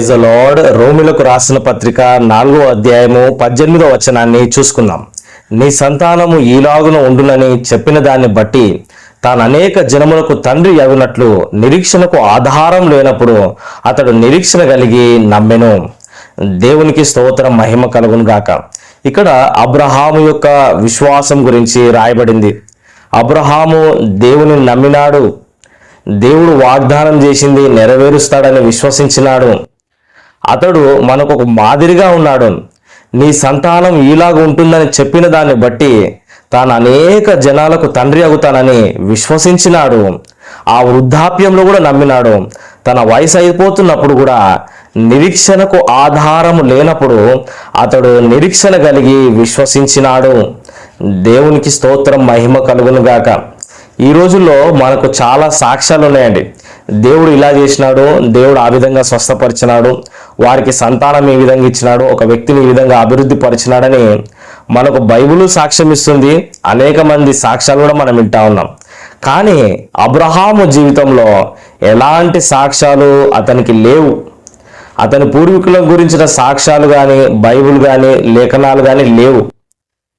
Praise the lord రోమిలకు రాసిన పత్రిక నాలుగో అధ్యాయము పద్దెనిమిదో వచనాన్ని చూసుకుందాం. నీ సంతానము ఈలాగున ఉండునని చెప్పిన దాన్ని బట్టి తాను అనేక జనములకు తండ్రి అవినట్లు నిరీక్షణకు ఆధారం లేనప్పుడు అతడు నిరీక్షణ కలిగి నమ్మెను. దేవునికి స్తోత్రం మహిమ కలుగును గాక. ఇక్కడ అబ్రహాము యొక్క విశ్వాసం గురించి రాయబడింది. అబ్రహాము దేవుని నమ్మినాడు. దేవుడు వాగ్దానం చేసింది నెరవేరుస్తాడని విశ్వసించినాడు. అతడు మనకు ఒక మాదిరిగా ఉన్నాడు. నీ సంతానం ఇలాగ ఉంటుందని చెప్పిన దాన్ని బట్టి తాను అనేక జనాలకు తండ్రి అవుతానని విశ్వసించినాడు. ఆ వృద్ధాప్యంలో కూడా నమ్మినాడు. తన వయసు అయిపోతున్నప్పుడు కూడా నిరీక్షణకు ఆధారం లేనప్పుడు అతడు నిరీక్షణ కలిగి విశ్వసించినాడు. దేవునికి స్తోత్రం మహిమ కలుగును గాక. ఈ రోజుల్లో మనకు చాలా సాక్ష్యాలు ఉన్నాయండి. దేవుడు ఇలా చేసినాడు దేవుడు ఆ విధంగా స్వస్థపరిచినాడు. వారికి సంతానం ఈ విధంగా ఇచ్చినాడు ఒక వ్యక్తిని ఈ విధంగా అభివృద్ధి పరిచినాడని మనకు బైబుల్ సాక్ష్యం ఇస్తుంది. అనేక మంది సాక్ష్యాలు కూడా మనం వింటా ఉన్నాం. కానీ అబ్రహాము జీవితంలో ఎలాంటి సాక్ష్యాలు అతనికి లేవు. అతని పూర్వీకుల గురించిన సాక్ష్యాలు కానీ బైబిల్ కానీ లేఖనాలు కానీ లేవు.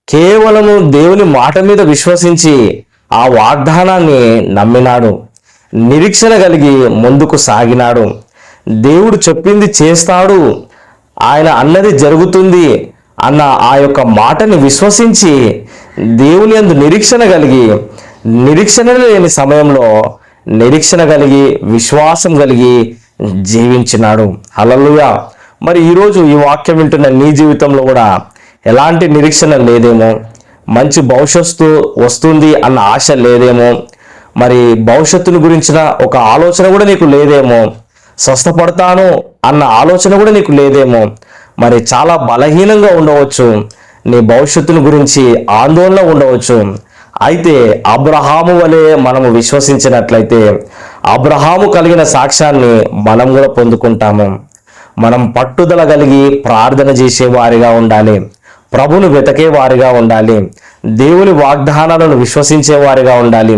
కేవలము దేవుని మాట మీద విశ్వసించి ఆ వాగ్దానాన్ని నమ్మినాడు. నిరీక్షణ కలిగి ముందుకు సాగినాడు. దేవుడు చెప్పింది చేస్తాడు. ఆయన అన్నది జరుగుతుంది అన్న ఆ యొక్క మాటని విశ్వసించి దేవుని అందు నిరీక్షణ కలిగి నిరీక్షణ లేని సమయంలో నిరీక్షణ కలిగి విశ్వాసం కలిగి జీవించినాడు. అలలుగా మరి ఈరోజు ఈ వాక్యం వింటున్న నీ జీవితంలో కూడా ఎలాంటి నిరీక్షణ లేదేమో మంచి భవిష్యత్తు వస్తుంది అన్న ఆశ లేదేమో మరి భవిష్యత్తుని గురించిన ఒక ఆలోచన కూడా నీకు లేదేమో స్వస్థపడతాను అన్న ఆలోచన కూడా నీకు లేదేమో. మరి చాలా బలహీనంగా ఉండవచ్చు. నీ భవిష్యత్తుని గురించి ఆందోళన ఉండవచ్చు. అయితే అబ్రహాము వలె మనము విశ్వసించినట్లయితే అబ్రహాము కలిగిన సాక్ష్యాన్ని మనం కూడా పొందుకుంటాము. మనం పట్టుదల కలిగి ప్రార్థన చేసే వారిగా ఉండాలి. ప్రభును వెతకే వారిగా ఉండాలి. దేవుని వాగ్దానాలను విశ్వసించే వారిగా ఉండాలి.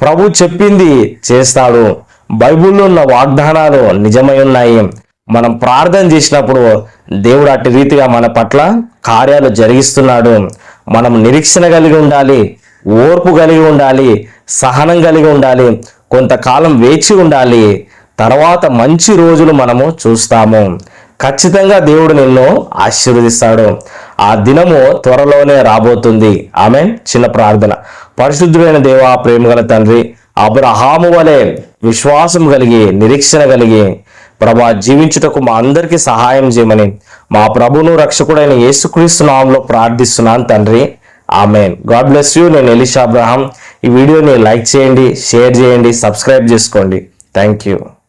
ప్రభు చెప్పింది చేస్తాడు. బైబిల్లో ఉన్న వాగ్దానాలు నిజమై ఉన్నాయి. మనం ప్రార్థన చేసినప్పుడు దేవుడు అట్టి రీతిగా మన పట్ల కార్యాలు జరిగిస్తున్నాడు. మనం నిరీక్షణ కలిగి ఉండాలి ఓర్పు కలిగి ఉండాలి సహనం కలిగి ఉండాలి కొంతకాలం వేచి ఉండాలి. తర్వాత మంచి రోజులు మనము చూస్తాము. ఖచ్చితంగా దేవుడు నిన్ను ఆశీర్వదిస్తాడు. ఆ దినము త్వరలోనే రాబోతుంది. ఆమె చిన్న ప్రార్థన. పరిశుద్ధుడైన దేవా ప్రేమగల తండ్రి అబ్రహాము వలె విశ్వాసం కలిగి నిరీక్షణ కలిగి ప్రభా జీవించుటకు మా అందరికీ సహాయం చేయమని మా ప్రభును రక్షకుడైన యేసుక్రీస్తు నామంలో ప్రార్థిస్తున్నాను తండ్రి. ఆమెన్. God bless you. నేను ఎలిషా అబ్రహాం. ఈ వీడియోని లైక్ చేయండి షేర్ చేయండి సబ్స్క్రైబ్ చేసుకోండి. Thank you.